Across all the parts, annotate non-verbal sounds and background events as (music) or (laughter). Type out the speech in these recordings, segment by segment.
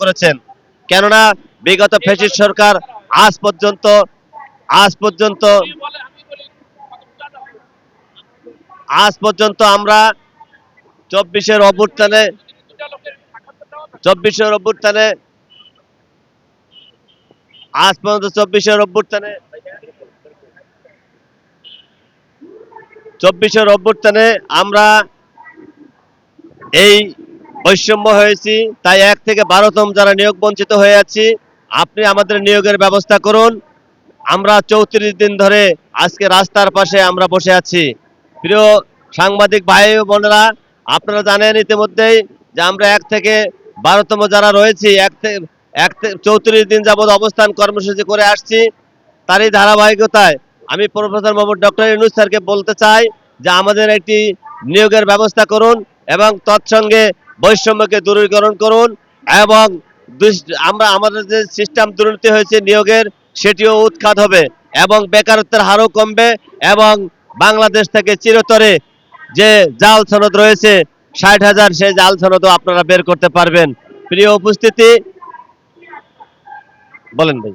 করেছেন। কেননা বিগত ফেসিস সরকার আজ পর্যন্ত আজ পর্যন্ত আজ পর্যন্ত আমরা চব্বিশের অভ্যুত্থানে চব্বিশের অভ্যুত্থানে, আজ পর্যন্ত চব্বিশের অভ্যুত্থানে চব্বিশের অভ্যুত্থানে আমরা এই বৈষম্য হয়েছি, তাই এক থেকে বারোতম যারা নিয়োগ বঞ্চিত হয়ে আছি, আপনি আমাদের নিয়োগের ব্যবস্থা করুন। আমরা চৌত্রিশ দিন ধরে আজকে রাস্তার পাশে আমরা বসে আছি। প্রিয় সাংবাদিক ভাই বোনেরা, আপনারা জানেন ইতিমধ্যেই যে আমরা এক থেকে বারোতম যারা রয়েছি, এক থেকে এক চৌত্রিশ দিন যাবৎ অবস্থান কর্মসূচি করে আসছি। তারই ধারাবাহিকতায় আমি প্রফেসর মোহাম্মদ ডক্টর ইউনুস স্যারকে বলতে চাই যে আমাদের একটি নিয়োগের ব্যবস্থা করুন এবং তৎসঙ্গে বৈষম্যকে দূরীকরণ করুন এবং আমরা আমাদের যে সিস্টেম দুর্নীতি হয়েছে নিয়োগের, সেটিও উৎখাত হবে এবং বেকারত্বের হারও কমবে এবং বাংলাদেশ থেকে চিরতরে যে জাল সনদ রয়েছে, ষাট হাজার সেই জাল সনদও আপনারা বের করতে পারবেন। প্রিয় উপস্থিতি, বলেন ভাই।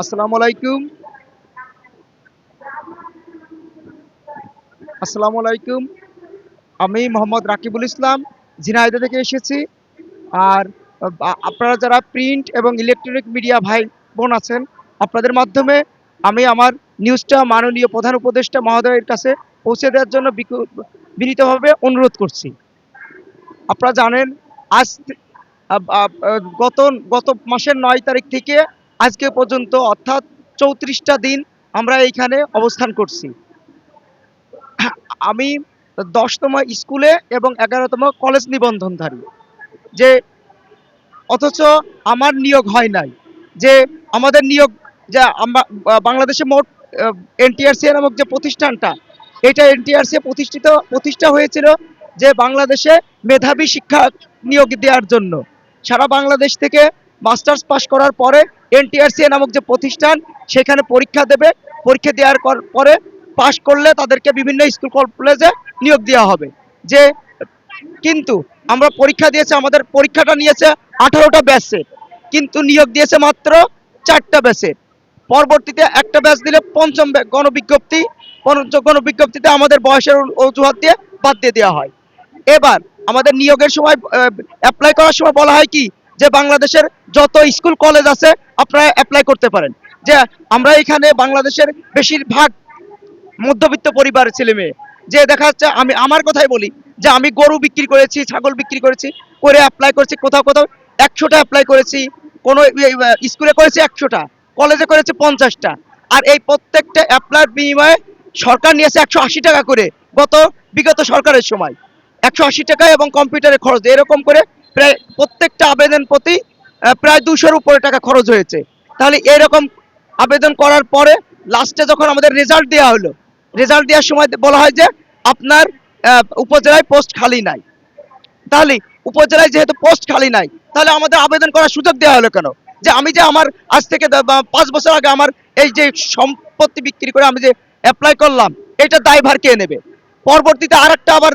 আসসালামু আলাইকুম। আসসালামু আলাইকুম। আমি মোহাম্মদ রাকিবুল ইসলাম, ঝিনাইদহ থেকে এসেছি। আর আপনারা যারা প্রিন্ট এবং ইলেকট্রনিক মিডিয়া ভাই, বোন আছেন, আপনাদের মাধ্যমে আমি আমার নিউজটা মাননীয় প্রধান উপদেষ্টা মহোদয়ের কাছে পৌঁছে দেওয়ার জন্য বিনীতভাবে অনুরোধ করছি। আপনারা জানেন, আজ গত গত মাসের নয় তারিখ থেকে আজকে পর্যন্ত অর্থাৎ চৌত্রিশটা দিন আমরা এইখানে অবস্থান করছি। আমি দশতম স্কুলে এবং এগারোতম কলেজ নিবন্ধনধারী। যে অথচ আমার নিয়োগ হয় নাই। যে আমাদের নিয়োগ যে আমরা, বাংলাদেশে মোট এনটিআরসি নামক যে প্রতিষ্ঠানটা, এটা এনটিআরসি প্রতিষ্ঠিত, প্রতিষ্ঠা হয়েছিল যে বাংলাদেশে মেধাবী শিক্ষা নিয়োগ দেওয়ার জন্য। সারা বাংলাদেশ থেকে মাস্টার্স পাস করার পরে এনটিআরসি নামক যে প্রতিষ্ঠান, সেখানে পরীক্ষা দেবে। পরীক্ষা দেওয়ার পরে পাশ করলে তাদেরকে বিভিন্ন স্কুল কলেজে নিয়োগ দেওয়া হবে। যে, কিন্তু আমরা পরীক্ষা দিয়েছে, আমাদের পরীক্ষাটা নিয়েছে আঠারোটা ব্যাচে কিন্তু নিয়োগ দিয়েছে মাত্র চারটা ব্যাচে পরবর্তীতে একটা ব্যাচ দিলে পঞ্চম গণবিজ্ঞপ্তি পঞ্চম গণবিজ্ঞপ্তিতে আমাদের বয়সের অজুহাত দিয়ে বাদ দিয়ে দেওয়া হয়। এবার আমাদের নিয়োগের সময় অ্যাপ্লাই করার সময় বলা হয় কি যে বাংলাদেশের যত স্কুল, কলেজ আছে, আপনারা অ্যাপ্লাই করতে পারেন। যে আমরা এখানে বাংলাদেশের বেশিরভাগ মধ্যবিত্ত পরিবারের ছেলে মেয়ে। যে দেখা যাচ্ছে, আমি, আমার কথাই বলি, যে আমি গরু বিক্রি করেছি, ছাগল বিক্রি করেছি, করে অ্যাপ্লাই করেছি, কোথাও কোথাও একশোটা অ্যাপ্লাই করেছি, কোনো স্কুলে করেছি একশোটা, কলেজে করেছি পঞ্চাশটা। আর এই প্রত্যেকটা অ্যাপ্লাইয়ের বিনিময়ে সরকার নিয়েছে একশো আশি টাকা করে গত, বিগত সরকারের সময়। একশো আশি টাকা এবং কম্পিউটারের খরচ। এরকম করে প্রায় প্রত্যেকটা আবেদন প্রতি প্রায় দুশোর উপরে টাকা খরচ হয়েছে। তাহলে এরকম আবেদন করার পরে লাস্টে যখন আমাদের রেজাল্ট দেওয়া হলো রেজাল্ট দেওয়ার সময় বলা হয় যে আপনার উপজেলায় পোস্ট খালি নাই। তাহলে উপজেলায় যেহেতু পোস্ট খালি নাই, তাহলে আমাদের আবেদন করার সুযোগ দেওয়া হলো কেন? যে আমি যে আমার আজ থেকে পাঁচ বছর আগে আমার এই যে সম্পত্তি বিক্রি করে আমি যে অ্যাপ্লাই করলাম, এটা দায়ভার কে নেবে? পরবর্তীতে আরেকটা আবার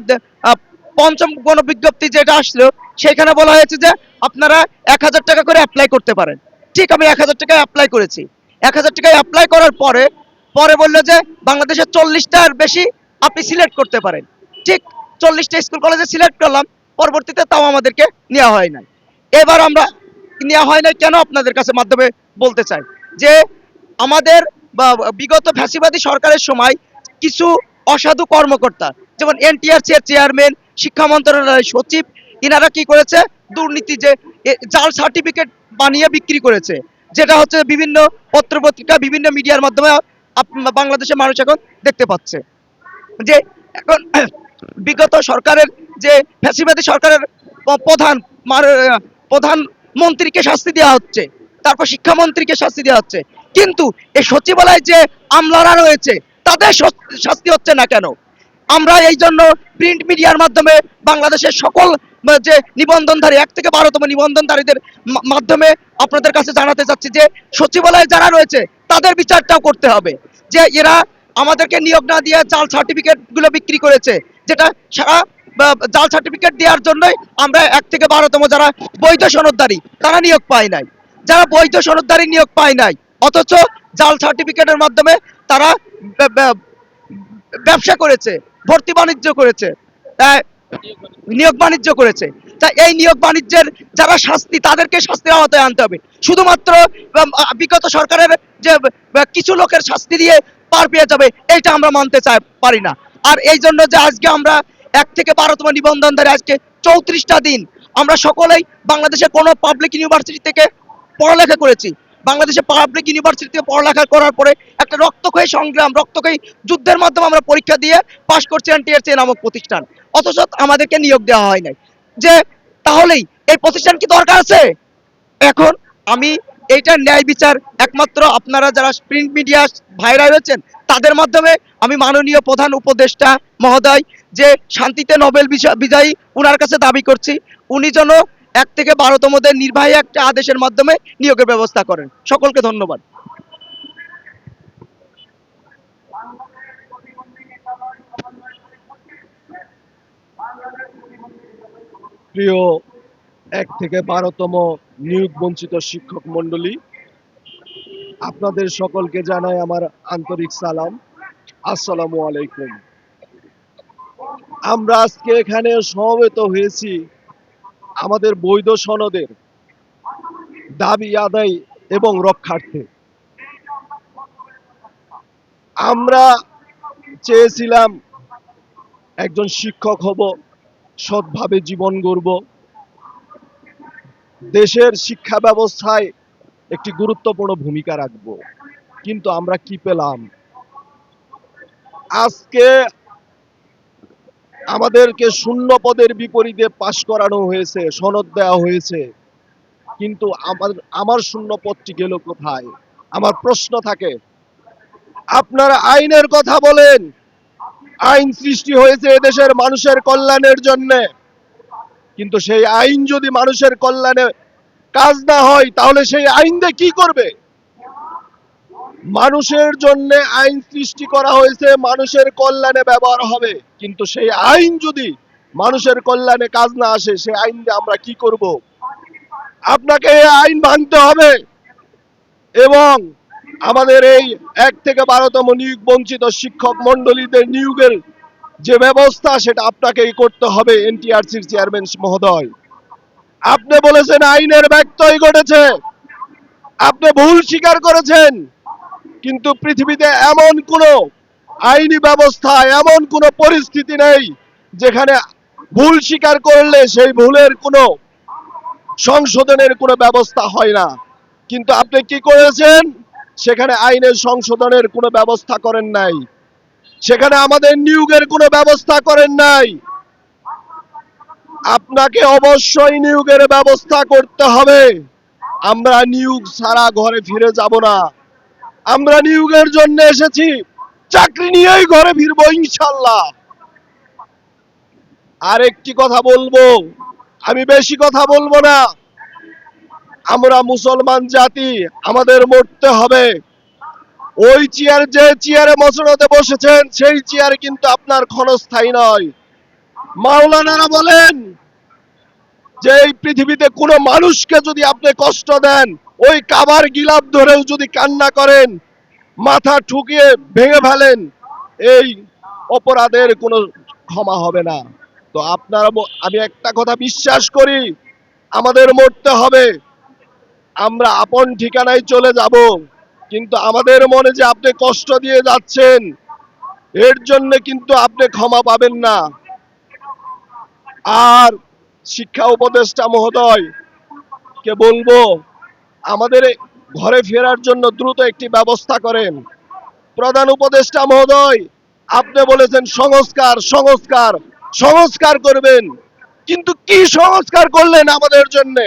পঞ্চম গণবিজ্ঞপ্তি যেটা আসলো, সেখানে বলা হয়েছে যে আপনারা এক হাজার টাকা করে অ্যাপ্লাই করতে পারেন। ঠিক আমি এক হাজার টাকায় অ্যাপ্লাই করেছি। এক হাজার টাকায় অ্যাপ্লাই করার পরে পরে বলল যে বাংলাদেশের চল্লিশটার বেশি আপনি সিলেক্ট করতে পারেন। ঠিক চল্লিশটা স্কুল কলেজে সিলেক্ট করলাম, পরবর্তীতে তাও আমাদেরকে নেওয়া হয় নাই। এবার আমরা নেওয়া হয় নাই কেন আপনাদের কাছে মাধ্যমে বলতে চাই? যে আমাদের বিগত ফ্যাসিবাদী সরকারের সময় কিছু অসাধু কর্মকর্তা, যেমন এনটিআরসি এর চেয়ারম্যান শিক্ষা মন্ত্রণালয়ের সচিব, ইনারা কি করেছে? দুর্নীতি যে জাল সার্টিফিকেট বানিয়ে বিক্রি করেছে, যেটা হচ্ছে বিভিন্ন পত্রপত্রিকা, বিভিন্ন মিডিয়ার মাধ্যমে বাংলাদেশের মানুষ এখন দেখতে পাচ্ছে। যে, এখন (clears throat) বিগত সরকারের যে, ফ্যাসিবাদী সরকারের প্রধান প্রধান মন্ত্রীকে শাস্তি দেওয়া হচ্ছে, তারপর শিক্ষামন্ত্রীকে শাস্তি দেওয়া হচ্ছে, কিন্তু এই সচিবালয়ে যে আমলারা রয়েছে, তাদের শাস্তি হচ্ছে না কেন? আমরা এই জন্য প্রিন্ট মিডিয়ার মাধ্যমে বাংলাদেশের সকল যে নিবন্ধনধারী, এক থেকে বারোতম নিবন্ধনধারীদের মাধ্যমে আপনাদের কাছে জানাতে চাচ্ছি যে, সচিবালয়ে যারা রয়েছে, তাদের বিচারটাও করতে হবে। যে এরা আমাদেরকে নিয়োগ না দিয়ে জাল সার্টিফিকেটগুলো বিক্রি করেছে, যেটা সারা জাল সার্টিফিকেট দেওয়ার জন্যই আমরা এক থেকে বারোতম যারা বৈধ সনদধারী, তারা নিয়োগ পায় নাই। যারা বৈধ সনদধারী নিয়োগ পায় নাই, অথচ জাল সার্টিফিকেটের মাধ্যমে তারা ব্যবসা করেছে। ভর্তি বাণিজ্য করেছে। নিয়োগ বাণিজ্য করেছে। তা এই নিয়োগ বাণিজ্যের যারা শাস্তি, তাদেরকে শাস্তির আওতায় আনতে হবে। শুধুমাত্র বিগত সরকারের যে কিছু লোকের শাস্তি দিয়ে পার পেয়ে যাবে, এইটা আমরা মানতে চাই, পারি না। আর এই জন্য যে আজকে আমরা এক থেকে বারোতম নিবন্ধনধারী আজকে চৌত্রিশটা দিন আমরা সকলেই বাংলাদেশের কোনো পাবলিক ইউনিভার্সিটি থেকে পড়ালেখা করেছি। বাংলাদেশে পাবলিক ইউনিভার্সিটিতে পড়ালেখা করার পরে একটা রক্তক্ষয়ী সংগ্রাম, রক্তক্ষয়ী যুদ্ধের মাধ্যমে আমরা পরীক্ষা দিয়ে পাশ করছি এনটিআরসি নামক প্রতিষ্ঠান। অথচ আমাদেরকে নিয়োগ দেওয়া হয় নাই। যে তাহলেই এই প্রতিষ্ঠান কি দরকার আছে? এখন আমি এইটার ন্যায় বিচার একমাত্র আপনারা যারা প্রিন্ট মিডিয়া ভাইরা রয়েছেন তাদের মাধ্যমে আমি মাননীয় প্রধান উপদেষ্টা মহোদয় যে শান্তিতে নোবেল বিজয়ী উনার কাছে দাবি করছি, উনি যেন এক থেকে বারোতমদের নির্বাহী একটা আদেশের মাধ্যমে নিয়োগের ব্যবস্থা করেন। সকলকে ধন্যবাদ। প্রিয় এক থেকে বারোতম নিয়োগ বঞ্চিত শিক্ষক মন্ডলী আপনাদের সকলকে জানাই আমার আন্তরিক সালাম। আসসালামু আলাইকুম। আমরা আজকে এখানে সমবেত হয়েছি। আমাদের বৈধ সনদের দাবি আদায় এবং রক্ষার্থে। আমরা চেয়েছিলাম একজন শিক্ষক হব, সৎভাবে জীবন গড়ব। দেশের শিক্ষা ব্যবস্থায় একটি গুরুত্বপূর্ণ ভূমিকা রাখব। কিন্তু আমরা কি পেলাম? আজকে আমাদেরকে শূন্য পদের বিপরীতে পাশ করানো হয়েছে, সনদ দেওয়া হয়েছে। কিন্তু আমার আমার শূন্য পদটি গেল কোথায়? আমার প্রশ্ন থাকে, আপনারা আইনের কথা বলেন, আইন সৃষ্টি হয়েছে এদেশের মানুষের কল্যাণের জন্য। কিন্তু সেই আইন যদি মানুষের কল্যাণে কাজ না হয়, তাহলে সেই আইন দিয়ে কি করবে? মানুষের জন্য আইন সৃষ্টি করা হয়েছে, মানুষের কল্যাণে ব্যবহার হবে। কিন্তু সেই আইন যদি মানুষের কল্যাণে কাজ না আসে সেই আইন দিয়ে আমরা কি করব? আপনাকে এই আইন ভাঙতে হবে এবং আমাদের এই এক থেকে বারোতম নিয়োগ বঞ্চিত শিক্ষক মন্ডলীদের নিয়োগের যে ব্যবস্থা, সেটা আপনাকেই করতে হবে, এনটিআরসির চেয়ারম্যান মহোদয়। আপনি বলেছেন আইনের ব্যত্যয় ঘটেছে। আপনি ভুল স্বীকার করেছেন। কিন্তু পৃথিবীতে এমন কোনো আইনি ব্যবস্থা, এমন কোনো পরিস্থিতি নেই যেখানে ভুল স্বীকার করলে সেই ভুলের কোনো সংশোধনের কোনো ব্যবস্থা হয় না। কিন্তু আপনি কি করেছেন? সেখানে আইনের সংশোধনের কোনো ব্যবস্থা করেন নাই। সেখানে আমাদের নিয়োগের কোনো ব্যবস্থা করেন নাই। আপনাকে অবশ্যই নিয়োগের ব্যবস্থা করতে হবে। আমরা নিয়োগ ছাড়া ঘরে ফিরে যাব না। আমরা নিয়োগের জন্য এসেছি। চাকরি নিয়েই ঘরে ফিরবো, ইনশাল্লাহ। আর একটি কথা বলব। আমি বেশি কথা বলব না। আমরা মুসলমান জাতি, আমাদের মরতে হবে। ওই চেয়ার, যে চেয়ারে মসনদে বসেছেন, সেই চেয়ার কিন্তু আপনার ক্ষণস্থায়ী নয়। মাওলানারা বলেন যে এই পৃথিবীতে কোনো মানুষকে যদি আপনি কষ্ট দেন ওই কাবার গিলাপ ধরেও যদি কান্না করেন, মাথা ঠুকিয়ে ভেঙে ফেলেন, এই অপরাধের কোনো ক্ষমা হবে না। তো আপনারা আমি একটা কথা বিশ্বাস করি, আমাদের মরতে হবে। আমরা আপন ঠিকানায় চলে যাব, কিন্তু আমাদের মনে যে আপনি কষ্ট দিয়ে যাচ্ছেন, এর জন্য কিন্তু আপনি ক্ষমা পাবেন না। আর শিক্ষা উপদেষ্টা মহোদয়, কে বলব আমাদের ঘরে ফেরার জন্য দ্রুত একটি ব্যবস্থা করেন। প্রধান উপদেষ্টা মহোদয়, আপনি বলেছেন সংস্কার সংস্কার সংস্কার করবেন। কিন্তু কি সংস্কার করলেন আমাদের জন্য?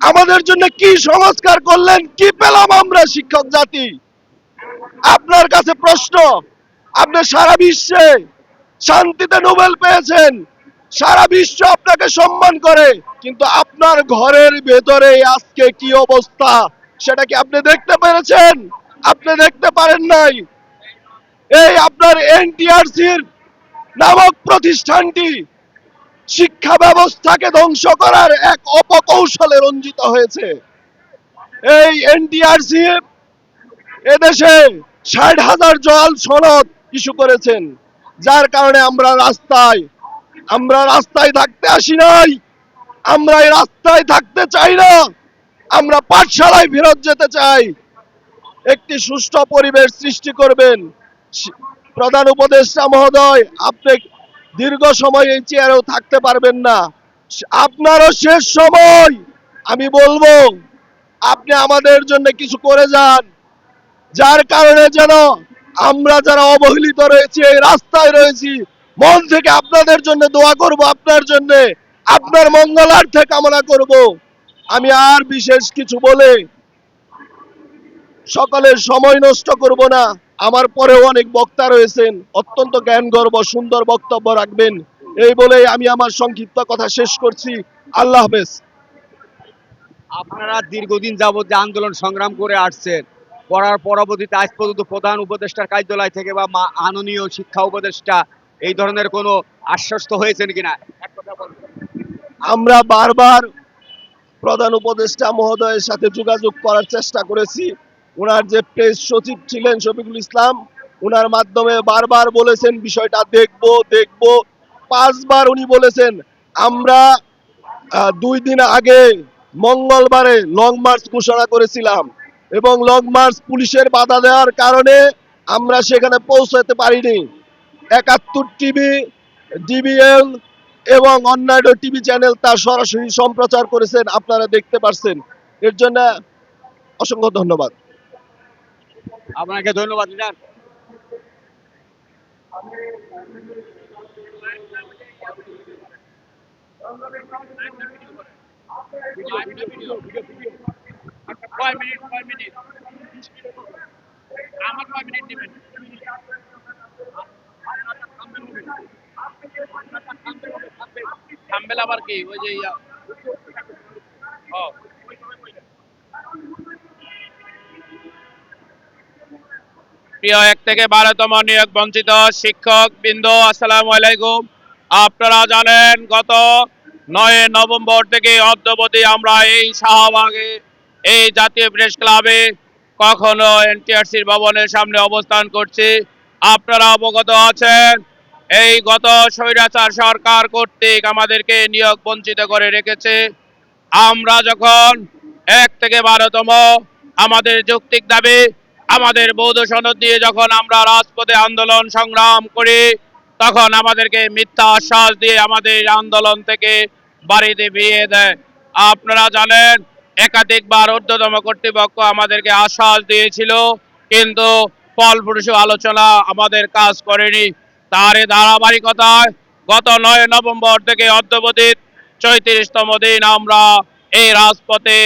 আমাদের জন্য কি সংস্কার করলেন? কি পেলাম আমরা, শিক্ষক জাতি? আপনার কাছে প্রশ্ন, আপনি সারা বিশ্বে শান্তিতে নোবেল পেয়েছেন। সারা বিশ্ব আপনাকে সম্মান করে, কিন্তু আপনার ঘরের ভেতরে আজকে কি অবস্থা? সেটা কি আপনি দেখতে পেরেছেন? আপনি দেখতে পারেন নাই। এই আপনার এনটিআরসির নামক প্রতিষ্ঠানটি শিক্ষা ব্যবস্থাকে ধ্বংস করার এক অপকৌশলে রঞ্জিত হয়েছে। এই এনটিআরসি এদেশে ষাট হাজার জল সনদ ইস্যু করেছেন। যার কারণে আমরা রাস্তায় আমরা রাস্তায় থাকতে আসি নাই। আমরা এই রাস্তায় থাকতে চাই না। আমরা পাঠশালায় ফেরত যেতে চাই। একটি সুষ্ঠু পরিবেশ সৃষ্টি করবেন। প্রধান উপদেষ্টা মহোদয়, আপনি দীর্ঘ সময় এই চেয়ারেও থাকতে পারবেন না। আপনারও শেষ সময়, আমি বলব। আপনি আমাদের জন্য কিছু করে যান। যার কারণে যেন আমরা যারা অবহেলিত রয়েছি, এই রাস্তায় রয়েছি মন থেকে আপনাদের জন্য দোয়া করব আপনার জন্য। আপনার মঙ্গলার্থে কামনা করব। আমি আর বিশেষ কিছু বলে সকলের সময় নষ্ট করব না। আমার পরেও অনেক বক্তা রয়েছেন। অত্যন্ত জ্ঞান গর্ব সুন্দর বক্তব্য রাখবেন। এই বলেই আমি আমার সংক্ষিপ্ত কথা শেষ করছি। আল্লাহ হাফেজ। আপনারা দীর্ঘদিন যাবত যে আন্দোলন সংগ্রাম করে আসছেন, করার পরবর্তীতে আজ পর্যন্ত প্রধান উপদেষ্টার কার্যালয় থেকে বা মা- মাননীয় শিক্ষা উপদেষ্টা এই ধরনের কোনো আশ্বস্ত হয়েছেন কিনা। আমরা বারবার প্রধান উপদেষ্টা মহোদয়ের সাথে যোগাযোগ করার চেষ্টা করেছি। ওনার যে প্রেস সচিব ছিলেন শফিকুল ইসলাম, ওনার মাধ্যমে বারবার বলেছেন, বিষয়টা দেখব দেখব। পাঁচবার উনি বলেছেন, আমরা দুই দিন আগে মঙ্গলবারে লং মার্চ ঘোষণা করেছিলাম এবং লং মার্চ পুলিশের বাধা দেওয়ার কারণে আমরা সেখানে পৌঁছাতে পারিনি। একাত্তর টিভি ডিবিএল এবং অন্যান্য টিভি চ্যানেল তার সরাসরি সম্প্রচার করেছেন আপনারা দেখতে পারছেন। এর জন্য অসংখ্য ধন্যবাদ। আপনাকে ধন্যবাদ লিডার আমার কয় মিনিট দিবেন? থাম্বেল আবার কি? ওই যে প্রিয় এক থেকে বারোতম নিয়োগ বঞ্চিত শিক্ষক বৃন্দ, আসসালামু আলাইকুম। আপনারা জানেন, গত নয় নভেম্বর থেকে অদ্যবধি আমরা এই শাহবাগে, এই জাতীয় প্রেস ক্লাবে কখনো এনটিআরসির ভবনের সামনে অবস্থান করছি। আপনারা অবগত আছেন এই গত স্বৈরাচার সরকার কর্তৃক আমাদেরকে নিয়োগ বঞ্চিত করে রেখেছে। আমরা যখন এক থেকে বারোতম আমাদের যৌক্তিক দাবি, আমাদের বৌদ্ধ সনদ দিয়ে যখন আমরা রাজপথে আন্দোলন সংগ্রাম করি, তখন আমাদেরকে মিথ্যা আশ্বাস দিয়ে আমাদের আন্দোলন থেকে বাড়িতে বিয়ে দেয়। আপনারা জানেন, একাধিকবার ঊর্ধ্বতম কর্তৃপক্ষ আমাদেরকে আশ্বাস দিয়েছিল, কিন্তু ফলপ্রসূ আলোচনা আমাদের কাজ করেনি। তার এই ধারাবাহিকতায় গত নয় নভেম্বর থেকে অদ্যবধি চৈত্রিশতম দিন আমরা এই রাজপথে,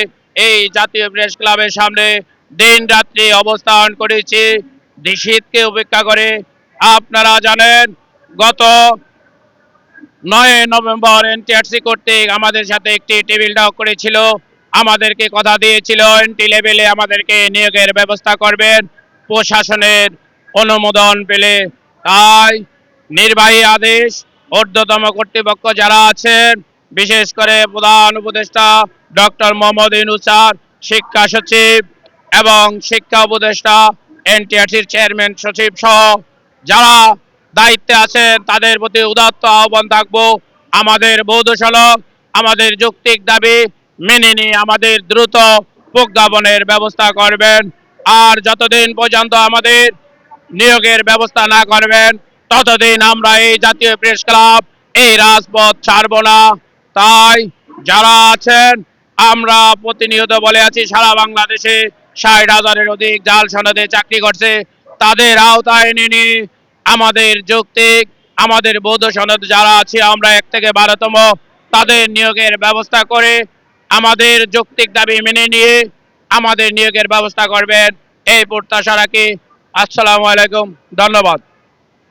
এই জাতীয় প্রেস ক্লাবের সামনে দিন রাত্রি অবস্থান করেছি। শীতকে উপেক্ষা করে আপনারা জানেন, গত নয় নভেম্বর এনটিআরসি কর্তৃক আমাদের সাথে একটি টেবিল টক করেছিল। আমাদেরকে কথা দিয়েছিল এনটি লেভেলে আমাদেরকে নিয়োগের ব্যবস্থা করবেন। প্রশাসনের অনুমোদন পেলে তাই নির্বাহী আদেশ ঊর্ধ্বতম কর্তৃপক্ষ যারা আছেন, বিশেষ করে প্রধান উপদেষ্টা ডক্টর মোহাম্মদ ইনুসার শিক্ষা সচিব এবং শিক্ষা উপদেষ্টা এনটিআরসির চেয়ারম্যান সচিব সহ যারা দায়িত্বে আছেন, তাদের প্রতি উদাত্ত আহ্বান থাকব। আমাদের বৌদ্ধ সনদ আমাদের যৌক্তিক দাবি মেনে নিয়ে আমাদের দ্রুত প্রজ্ঞাপনের ব্যবস্থা করবেন। আর যতদিন পর্যন্ত আমাদের নিয়োগের ব্যবস্থা না করবেন ততদিন আমরা এই জাতীয় প্রেস ক্লাব এই রাজপথ ছাড়ব না। তাই যারা আছেন, আমরা প্রতিনিয়ত বলে আছি, সারা বাংলাদেশে ষাট হাজারের অধিক জাল সনদে চাকরি করছে। তাদের আওতায় এনে আমাদের যৌক্তিক, আমাদের বৌদ্ধ সনদ যারা আছে, আমরা এক থেকে বারোতম, তাদের নিয়োগের ব্যবস্থা করে আমাদের যৌক্তিক দাবি মেনে নিয়ে আমাদের নিয়োগের ব্যবস্থা করবেন। এই প্রত্যাশা রাখি। আসসালামু আলাইকুম। ধন্যবাদ।